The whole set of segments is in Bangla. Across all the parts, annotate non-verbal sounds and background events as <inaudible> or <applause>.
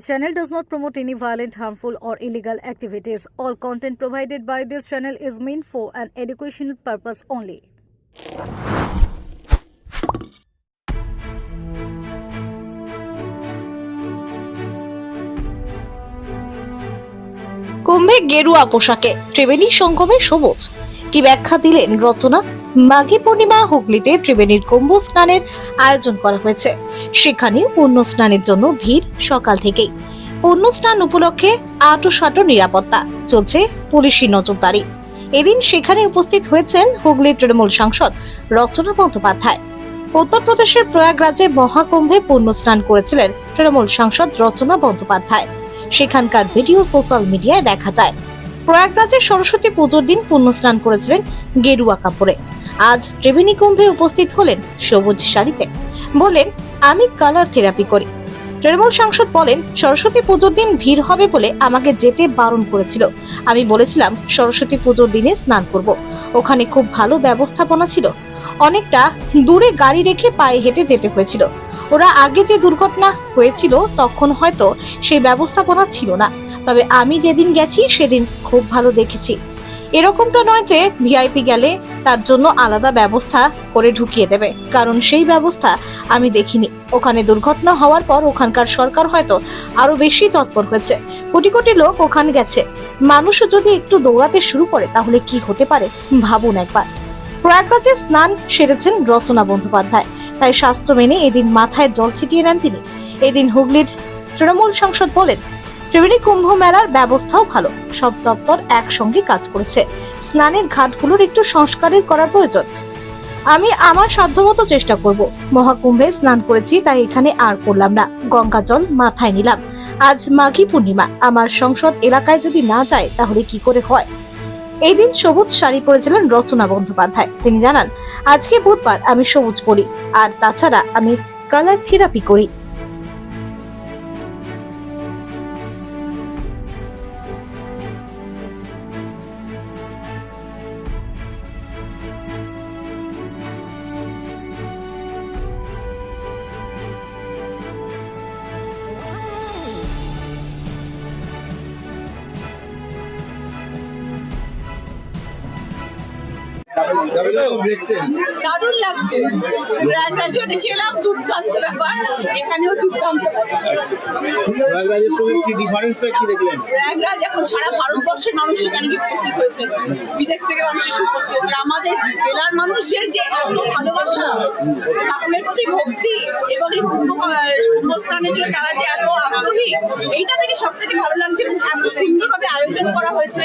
The channel does not promote any violent, harmful, or illegal activities. All content provided by this channel is meant for an educational purpose only. কুম্ভে গেরুয়া পোশাকে ত্রিবেণী সঙ্গমে সবুজ কি ব্যাখ্যা দিলেন রচনা মাঘী পূর্ণিমা হুগলিতে ত্রিবেণীর কুম্ভ স্নানের আয়োজন করা হয়েছে। সেখানে পুণ্য স্নানের জন্য ভিড় সকাল থেকেই। পুণ্য স্নান উপলক্ষে আটো সাটো নিরাপত্তা চলছে পুলিশি নজরদারি। এদিন সেখানে উপস্থিত হয়েছেন হুগলির তৃণমূল সাংসদ রচনা বন্দ্যোপাধ্যায়। উত্তরপ্রদেশের প্রয়াগরাজে মহাকুম্ভে পুণ্য স্নান করেছিলেন তৃণমূল সাংসদ রচনা বন্দ্যোপাধ্যায়। সেখানকার ভিডিও সোশ্যাল মিডিয়ায় দেখা যায়। প্রয়াগরাজের সরস্বতী পুজোর দিন পূর্ণ স্নান করেছিলেন গেরুয়া কাপড়ে। আজ ত্রিবেণী কুম্ভে উপস্থিত হলেন সবুজ শাড়িতে। বলেন আমি কালার থেরাপি করি। তৃণমূল সাংসদ বলেন, সরস্বতী পুজোর দিন ভিড় হবে বলে আমাকে যেতে বারণ করেছিল। আমি বলেছিলাম, সরস্বতী পুজোর দিনে স্নান করব। ওখানে খুব ভালো ব্যবস্থাপনা ছিল। অনেকটা দূরে গাড়ি রেখে পায়ে হেঁটে যেতে হয়েছিল। ওরা আগে যে দুর্ঘটনা হয়েছিল, তখন হয়তো সেই ব্যবস্থাপনা ছিল না। তবে আমি যেদিন গেছি, সেদিন খুব ভালো দেখেছি। এরকমটা নয় যে ভিআইপি গেলে তার জন্য আলাদা ব্যবস্থা করে ঢুকিয়ে দেবে। কারণ সেই ব্যবস্থা আমি দেখিনি। ওখানে দুর্ঘটনা হওয়ার পর ওখানকার সরকার হয়তো আরও বেশি তৎপর হয়েছে। কোটি কোটি লোক ওখানে গেছে। মানুষও যদি একটু দৌড়াতে শুরু করে, তাহলে কি হতে পারে? ভাবুন একবার। প্রয়াগরাজে স্নান সেরেছেন রচনা বন্দ্যোপাধ্যায়। তাই শাস্ত্র মেনে এদিন মাথায় জল ছিটিয়ে নেন তিনি। এদিন হুগলির তৃণমূল সাংসদ বলেন ত্রিবেণী কুম্ভ মেলার ব্যবস্থাও ভালো। সব দপ্তর একসঙ্গে কাজ করেছে। স্নানের ঘাটগুলোর একটু সংস্কারের করার প্রয়োজন। আমি আমার সাধ্যমতো চেষ্টা করব। মহাকুম্ভে স্নান করেছি, তাই এখানে আর করলাম না। গঙ্গা জল মাথায় নিলাম। আজ মাঘী পূর্ণিমা। আমার সংসদ এলাকায় যদি না যায়, তাহলে কি করে হয়? এই দিন সবুজ শাড়ি পরেছিলেন রচনা বন্দ্যোপাধ্যায়। তিনি জানান, আজকে বুধবার আমি সবুজ পরি। আর তাছাড়া আমি কালার থেরাপি করি। দারুণ লাগছে। রাজবাড়িতে খেলাম দুর্দান্ত ব্যাপার। এখানেও দুর্দান্ত প্রয়াগরাজ এখন সারা ভারতবর্ষের মানুষ সেখানে গিয়ে উপস্থিত হয়েছে? বিদেশ থেকে মানুষ এসে উপস্থিত হয়েছে। আমাদের জেলার মানুষের যে এত ভালোবাসা ঠাকুরের প্রতি ভক্তি এবং এই কুম্ভস্থানের জন্য তারা যে এত আগ্রহী এইটা থেকে সব থেকে ভালো লাগছে। এত সুন্দরভাবে আয়োজন করা হয়েছে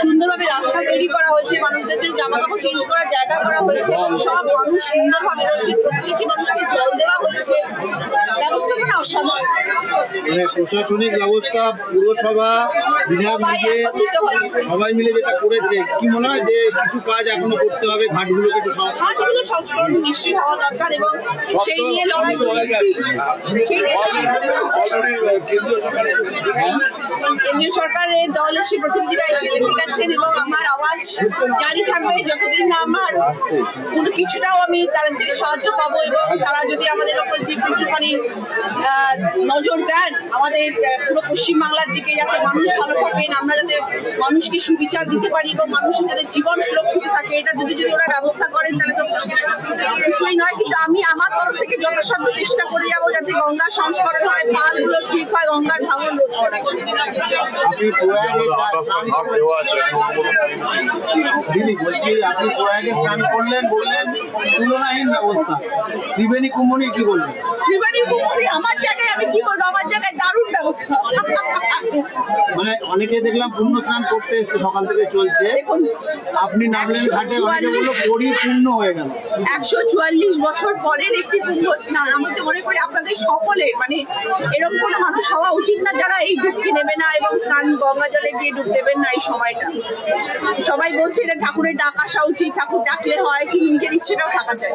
সুন্দরভাবে রাস্তা তৈরি করা হয়েছে মানুষদের জন্য জামা কাপড় চেঞ্জ করার জায়গা করা হয়েছে সব মানুষ সুন্দরভাবে রয়েছে। প্রত্যেকটি মানুষকে জল দেওয়া হচ্ছে। ব্যবস্থাপনা অসাধারণ। মানে প্রশাসনিক ব্যবস্থা পুরসভা বিধায়ক সবাই মিলে সবাই মিলে যেটা করেছে কি মনে হয় যে কিছু কাজ এখনও করতে হবে? ঘাটগুলোকে একটু সংস্কার ঘাটগুলো সংস্করণ নিশ্চয়ই হওয়া দরকার এবং সেই নিয়ে লড়াই চলছে। সেই নিয়ে চলছে। কেন্দ্রীয় সরকারের দল এসে প্রতিনিধিরা এসে দেখে গেছেন এবং আমার আওয়াজ জারি থাকবে, যতদিন না আমার কোনো কিছুটাও আমি তাদের থেকে সাহায্য পাবো এবং তারা যদি আমাদের ওপর দিক একটুখানি নজর দেন, আমাদের পুরো পশ্চিমবাংলার দিকে যাতে মানুষ ভালো থাকেন আমরা যাতে মানুষকে সুবিচার দিতে পারি এবং মানুষের যাতে জীবন সুরক্ষিত থাকে, এটা যদি যদি ওরা ব্যবস্থা করেন, তাহলে তো কিছুই নয়। কিন্তু আমি আমার তরফ থেকে যথাসাধ্য চেষ্টা করে যাব যাতে গঙ্গা সংস্করণ হয় পালগুলো ঠিক হয়, গঙ্গার ভাঙন রোধ আপনি দিদি বলছি আপনি প্রয়াগে স্নান করলেন বললেন তুলনাহীন ব্যবস্থা। ত্রিবেণী কুম্ভ নিয়ে কি বলবেন ত্রিবেণী পুকুরে আমার জায়গায় আমি কি করব? আমার জায়গায় দারুণ ব্যবস্থা। মানে অনেকে দেখলাম পূর্ণ স্নান করতে এসে সকাল থেকে চলছে। আপনি নামলেন ঘাটে অনেকে বলল পরিপূর্ণ হয়ে গেল। একশো চুয়াল্লিশ বছর পরের একটি কুম্ভ স্নান। আমি তো মনে করি আপনাদের সকলে মানে এরকম কোনো মানুষ হওয়া উচিত না যারা এই ডুবকি নেবে না এবং স্নান গঙ্গা জলে গিয়ে ডুব দেবেন না এই সময়টা। সবাই বলছে এটা ঠাকুরের ডাক আসা উচিত ঠাকুর ডাকলে হয় কিন্তু নিজের ইচ্ছেটাও থাকা যায়।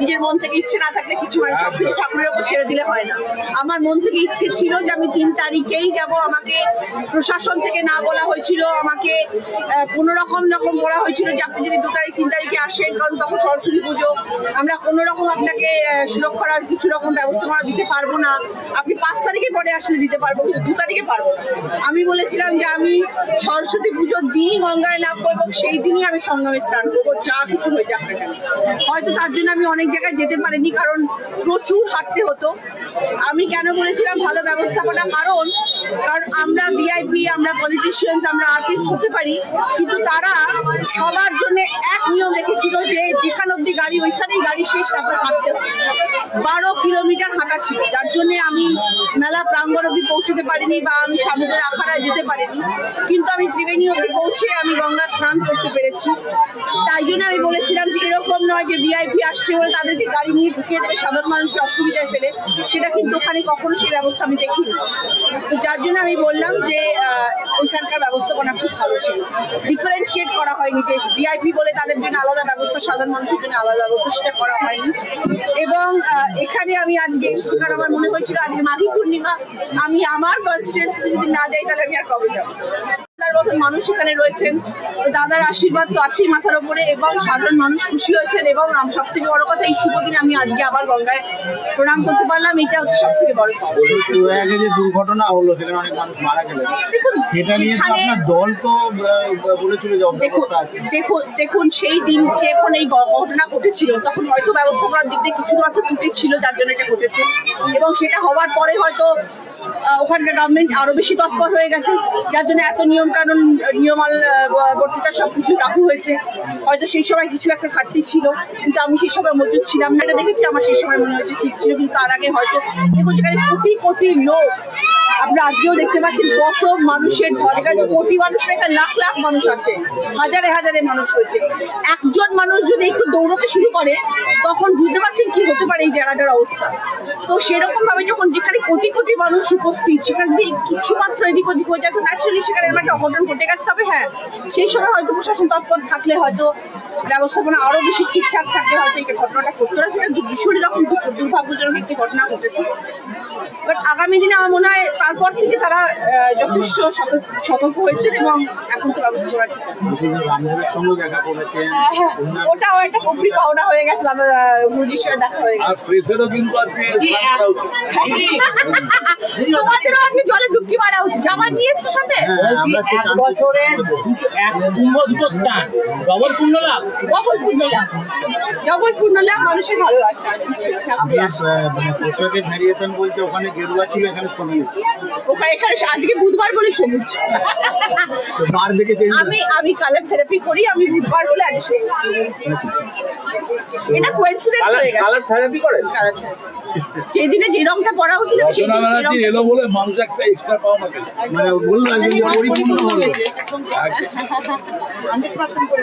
নিজের মন থেকে ইচ্ছে না থাকলে কিছু হয় না। সবকিছু ঠাকুরের উপর ছেড়ে দিলে হয় না। আমার মন থেকে ইচ্ছে ছিল যে আমি তিন তারিখেই যাব আমাকে প্রশাসন থেকে না বলা হয়েছিল আমাকে কোনো রকম রকম বলা হয়েছিল যে আপনি যদি দু তারিখ তিন তারিখে আসেন কারণ তখন সরস্বতী পুজো আমরা কোনো রকম আপনাকে সুরক্ষার কিছু রকম ব্যবস্থা করা দিতে পারব না। আপনি পাঁচ তারিখের পরে আসলে দিতে পারব কিন্তু দু তারিখে পারব না। আমি বলেছিলাম যে আমি সরস্বতী পুজোর দিনই গঙ্গায় লাভ করব সেই দিনই আমি সঙ্গমে স্নান করব, যা কিছু হয়ে যাক হয়তো তার জন্য আমি অনেক জায়গায় যেতে পারিনি, কারণ প্রচুর হাঁটতে হতো। আমি কেন বলেছিলাম ভালো ব্যবস্থাপনা কারণ? কারণ আমরা ভিআইপি আমরা পলিটিশিয়ানস আমরা আর্টিস্ট হতে পারি, কিন্তু তারা সবার জন্য এক নিয়ম রেখেছিল যে যেখান অব্দি গাড়ি, ওইখানেই গাড়ি শেষ, তারপর হাঁটতে হবে। বারো কিলোমিটার হাঁটা ছিল, যার জন্য আমি মেলা প্রাঙ্গণ অব্দি পৌঁছতে পারিনি বা আমি সমুদ্রের আখাড়ায় যেতে পারিনি। কিন্তু আমি ত্রিবেণী অব্দি পৌঁছে আমি গঙ্গা স্নান করতে পেরেছি। তাই জন্য আমি বলেছিলাম যে এরকম নয় যে ভিআইপি আসছে বলে তাদেরকে গাড়ি নিয়ে ঢুকিয়ে দেবে। সাধারণ মানুষকে অসুবিধায় ফেলে। সেটা কিন্তু ওখানে কখনো সেই ব্যবস্থা আমি দেখিনি। তো যার জন্য আমি বললাম যে ওইখানকার ব্যবস্থাপনা খুব ভালো ছিল। ডিফারেন্সিয়েট করা হয়নি যে ভিআইপি বলে তাদের জন্য আলাদা ব্যবস্থা, সাধারণ মানুষের জন্য আলাদা ব্যবস্থা সেটা করা হয়নি। এবং এখানে আমি আজকে কারণ আমার মনে হয়েছিল আজকে মাঘী পূর্ণিমা, আমি আমার কনস্টিটুয়েন্সি যদি না যাই তাহলে আমি আর কবে যাব? দাদার মতন মানুষ এখানে রয়েছেন। দাদার আশীর্বাদ তো আছেই মাথার ওপরে এবং সাধারণ মানুষ খুশি হয়েছেন এবং সব থেকে বড় কথা এই শুভ দিনে আমি আজকে আবার গঙ্গায় প্রণাম করতে পারলাম এটা হচ্ছে সব থেকে বড় যে দুর্ঘটনা হলো সেখানে অনেক মানুষ মারা গেলেন। দেখুন, সেটা নিয়ে আপনার দল তো বলেছিল যে দেখুন সেই দিন যখন এই ঘটনা ঘটেছিল তখন হয়তো ব্যবস্থাপনার দিক দিয়ে কিছু ত্রুটি ছিল যার জন্য এটা ঘটেছে। এবং সেটা হওয়ার পরে হয়তো ওখানকার গভর্নমেন্ট আরও বেশি তৎপর হয়ে গেছে। যার জন্য এত নিয়ম কানুন নিয়মাল আহ, বর্তিতা সবকিছু লাগু হয়েছে। হয়তো সেই সময় কিছু একটা ঘাটতি ছিল কিন্তু আমি সেই সময় মজুদ ছিলাম না। এটা দেখেছি আমার সেই সময় মনে হয়েছে ঠিক ছিল কিন্তু তার আগে হয়তো দেখুন সেখানে কোটি কোটি লোক আপনারা আজকেও দেখতে পাচ্ছেন কত মানুষের ঢল। এখানে কোটি মানুষ না, এখানে লাখ লাখ মানুষ আছে হাজারে হাজারে মানুষ রয়েছে। একজন মানুষ যদি একটু দৌড়াতে শুরু করে তখন বুঝতে পারছেন কি হতে পারে এই জায়গাটার অবস্থা। তো সেরকম ভাবে যখন যেখানে কোটি কোটি মানুষ সেখান দিয়ে কিছু মাত্র এদিক ওদিক হয়ে যায় ন্যাচারালি সেখানে একটা অঘটন ঘটে গেছে। তবে হ্যাঁ সেই সময় হয়তো প্রশাসন তৎপর থাকলে হয়তো ব্যবস্থাপনা আরও বেশি ঠিকঠাক থাকলে হয়তো এই ঘটনাটা ঘটতো না ভীষণ রকম দুর্ভাগ্যজনক একটি ঘটনা ঘটেছে বাট আগামী দিনে আমার মনে হয় তারপর থেকে তারা যথেষ্ট সতর্ক হয়েছেন এবং এখন তো ব্যবস্থা করা ঠিক আছে। সঙ্গে হ্যাঁ, হ্যাঁ, অন্যান্য- ওটাও একটা কমপ্লি পাওনা হয়ে গেছে সাথে দেখা হয়ে গেছে। প্রেসেরও আজকে স্নান করা উচিত। <laughs> তোমার জন্য আজকে জলে ডুবকি মারা উচিত। জামা নিয়ে এসছো সাথে? হ্যাঁ, আমরা একটু এক জানতে বছরের এক কুম্ভ দুটো স্নান। ডবল পূর্ণ লাভ। ডবল পূর্ণ লাভ। ডবল পূর্ণ লাভ মানুষের ভালোবাসা আর কিছু। না। আপনার আহ, মানে বলছে ওখানে গেরুয়া ছিল এখানে সবুজ ওখানে এখানে আজকে বুধবার বলে সবুজ। বার দেখে চেঞ্জ আমি আমি কালার থেরাপি করি আমি বুধবার বলে আজ সবুজ এটা কোইন্সিডেন্স হয়ে গেছে। কালার থেরাপি করেন? Colour therapy। যেদিনে যে রংটা পরা উচিত সেই দিনে এলো বলে মানুষ একটা এক্সট্রা পাওয়া না মানে বলল পরিপূর্ণ হলো 100% করে